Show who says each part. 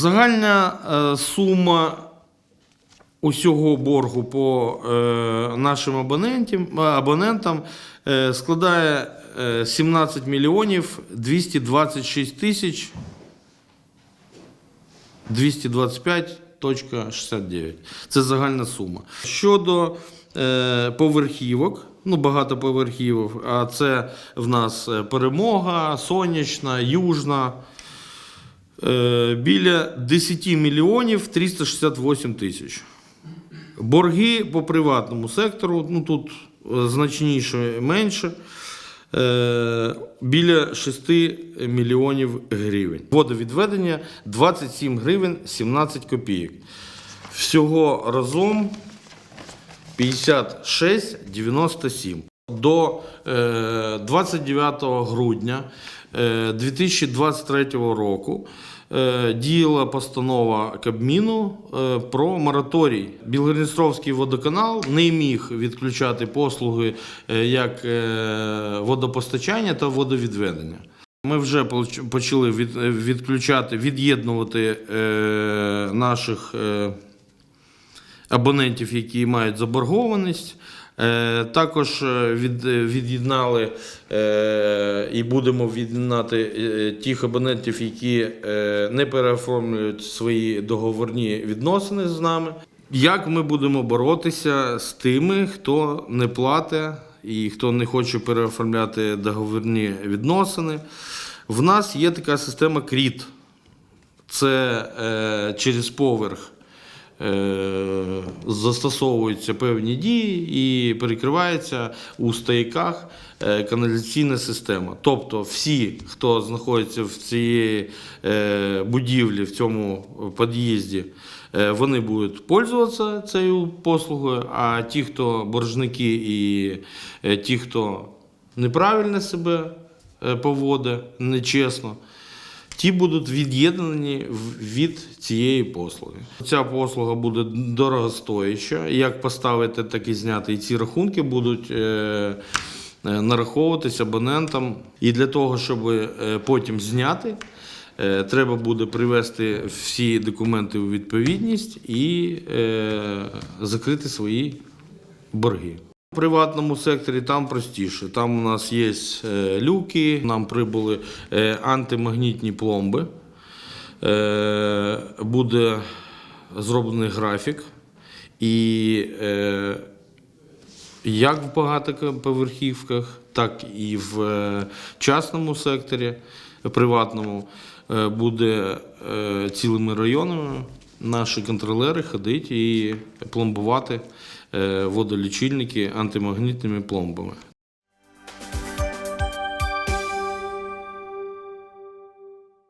Speaker 1: Загальна е, сума усього боргу по е, нашим абонентам, е, абонентам складає е, 17 мільйонів 226 тисяч 225.69. Це загальна сума. Щодо поверхівок, ну багатоповерхівок, а це в нас перемога, сонячна, южна. Е, біля 10 мільйонів 368 тисяч. Борги по приватному сектору, ну тут е, значніше менше. е, Біля 6 мільйонів гривень. Водовідведення 27 гривень 17 копійок. Всього разом 56,97. До е, 29 грудня 2023 року е, діяла постанова Кабміну е, про мораторій. Білгородністровський водоканал не міг відключати послуги е, як е, водопостачання та водовідведення. Ми вже почали від, відключати, від'єднувати е, наших. Е, абонентів, які мають заборгованість. Е, Також е, від, від'єднали е, і будемо від'єднати тих абонентів, які не переоформлюють свої договорні відносини з нами. Як ми будемо боротися з тими, хто не платить і хто не хоче переоформляти договірні відносини? В нас є така система КРІТ. Це е, через поверх застосовуються певні дії і перекривається у стояках е, каналізаційна система. Тобто всі, хто знаходиться в цій е, будівлі, в цьому під'їзді, е, вони будуть пользуватися цією послугою, а ті, хто боржники і е, ті, хто неправильно себе е, поводить, нечесно, ті будуть від'єднані від цієї послуги. Ця послуга буде дорогостояща. Як поставити, так і зняти. І ці рахунки будуть. Е- е, Нараховуватись абонентам, і для того, щоб е, потім зняти, треба буде привести всі документи у відповідність і закрити свої борги. У приватному секторі там простіше. Там у нас є е, люки, нам прибули е, антимагнітні пломби. Е, Буде зроблений графік. І як в багатоповерхівках, так і в частному секторі, приватному, буде цілими районами наші контролери ходити і пломбувати водолічильники антимагнітними пломбами.